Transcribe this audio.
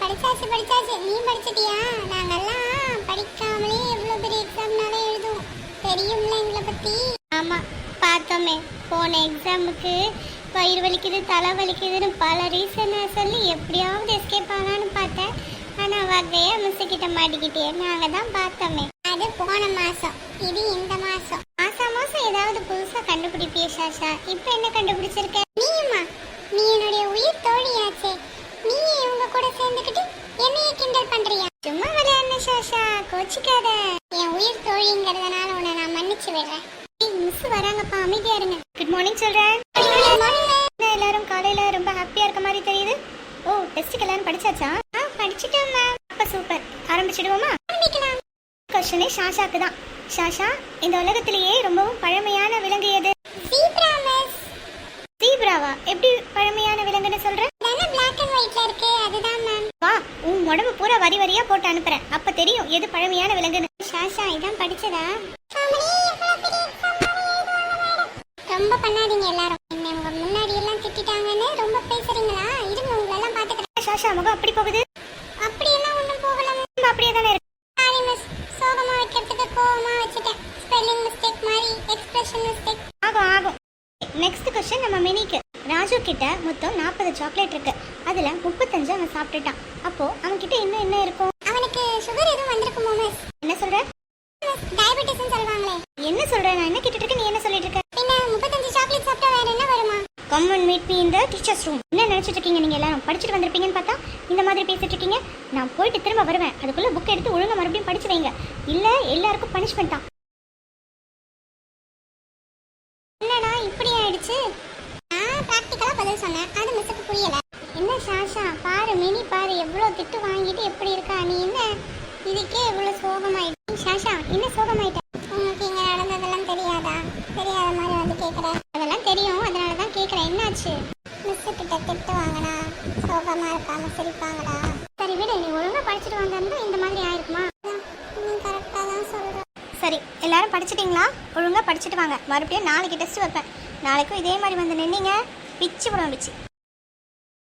படிச்சாச்சு படிச்சாச்சு. நீ படிச்சிட்டியா? நாங்கெல்லாம் படிக்காமலே எவ்வளவு பெரிய எக்ஸாம்னாலே எழுதுவோம். தெரியும்ல எங்களை பத்தி? ஆமா பார்த்தோமே. போன எக்ஸாமுக்கு வயிறு வலிக்குது தலை வலிக்குதுன்னு பல ரீசனை சொல்லி எப்படியாவது எஸ்கேப் ஆகலான்னு பார்த்தேன். ஆனா வகையா மிஸ் கிட்ட மாட்டிக்கிட்டே நாங்க தான் பார்த்தோமே. அது போன மாசம். இது இந்த மாசம். மாசம் மாசம் ஏதாவது புதுசா கண்டுபிடிப்பிய சாஷா? இப்போ என்ன கண்டுபிடிச்சிருக்க? நீயுமா நீ என்னுடைய உயிர் தோழியாச்சே. நீ இவங்க கூட சேர்ந்துக்கிட்டு என்னைய கிண்டல் பண்றியா? சும்மா விளையாடுன சாஷா கோச்சிக்காத. என் உயிர் தோழிங்கிறதுனால உன்னை நான் மன்னிச்சு விடுறேன். மிஸ் வராங்கப்பா அமைதியா இருங்க. குட் மார்னிங் சொல்றேன் எல்லாரும் காலையில ரொம்ப ஹாப்பியா இருக்க மாதிரி தெரியுது? ஓ டெஸ்ட்டுக்கு எல்லாரும் படிச்சாச்சா? ஆ படிச்சிட்டோம் மேம் அப்ப சூப்பர் ஆரம்பிச்சிடுவோமா? ஆரம்பிக்கலாம். கொஸ்டினே ஷாஷாக்கு தான். ஷாஷா இந்த உலகத்திலேயே ரொம்பவும் பழமையான விலங்கு எது ஜீப்ரா மிஸ் ஜீப்ராவா எப்படி பழமையான விலங்குன்னு சொல்ற தானே Black and whiteல இருக்கு அதுதான் மேம் வா உன் உடம்பு பூரா வரி வரியா போட்டு அனுப்புறேன். அப்ப தெரியும் எது பழமையான விலங்குன்னு. ஷாஷா இதான் படிச்சதா? ரொம்ப பண்ணாதீங்க எல்லாரும். என்ன உங்க முன்னாடி எல்லாம் திட்டிட்டாங்கன்னு ரொம்ப பேசுறீங்களா? இருங்க உங்களை எல்லாம் பாத்துக்கிறேன் ஷாஷா முகம் அப்படி போகுது? அப்படி எல்லாம் ஒண்ணும் போகல. அப்படியே தானே இருக்கு. சாரி மிஸ் சோகமா வைக்கிறதுக்கு கோவமா வச்சுட்டேன். ஸ்பெல்லிங் மிஸ்டேக் மாதிரி எக்ஸ்பிரஷன் மிஸ்டேக் ஆகும் ஆகும். நெக்ஸ்ட் கொஸ்டின் நம்ம மினிக்கு. கிட்ட மொத்தம் நாற்பது சாக்லேட் இருக்கு. அதுல முப்பத்தஞ்சு அவன் சாப்பிட்டுட்டான். அப்போ அவன் கிட்ட இன்னும் என்ன இருக்கும்? அவனுக்கு சுகர் எதுவும் வந்திருக்குமோ மிஸ் என்ன சொல்ற? டயபெட்டிஸ் சொல்லுவாங்களே. என்ன சொல்ற? நான் என்ன கேட்டுட்டு நீ என்ன சொல்லிட்டு இருக்க? பின்ன முப்பத்தஞ்சு சாக்லேட் சாப்பிட்டா வேற என்ன வருமா? கம் அண்ட் மீட் மீ இந்த டீச்சர்ஸ் ரூம் என்ன நினைச்சிட்டு இருக்கீங்க? நீங்க எல்லாரும் படிச்சுட்டு வந்திருப்பீங்கன்னு பார்த்தா இந்த மாதிரி பேசிட்டு இருக்கீங்க. நான் போயிட்டு திரும்ப வருவேன். அதுக்குள்ள புக் எடுத்து ஒழுங்கா மறுபடியும் படிச்சு வைங்க. இல்ல எல்லாருக்கும் பனிஷ்மெண்ட் தான். பதில் சொன்னேன். அது மிஸ்ஸுக்கு புரியல. என்ன சாஷா பாரு மினி பாரு எவ்வளோ திட்டு வாங்கிட்டு எப்படி இருக்கா? நீ என்ன? இதுக்கே இவ்வளோ சோகமாயிட்டு. சாஷா என்ன சோகமாயிட்ட? உங்களுக்கு இங்கே நடந்ததெல்லாம் தெரியாதா? தெரியாத மாதிரி வந்து கேட்குறேன் அதெல்லாம் தெரியும். அதனால தான் கேட்குறேன் என்னாச்சு? மிஸ் கிட்ட திட்டு வாங்கினா சோகமாக இருப்பாங்க சிரிப்பாங்களா சரி விடு. நீ ஒழுங்கா படிச்சுட்டு வந்திருந்தா இந்த மாதிரி ஆயிருக்குமா? நீ கரெக்டாக தான் சொல்கிறேன் சரி எல்லாரும் படிச்சிட்டிங்களா? ஒழுங்காக படிச்சுட்டு வாங்க. மறுபடியும் நாளைக்கு டெஸ்ட் வைப்பேன். நாளைக்கும் இதே மாதிரி வந்து நின்னீங்க. பிச்சு பண்ணிச்சு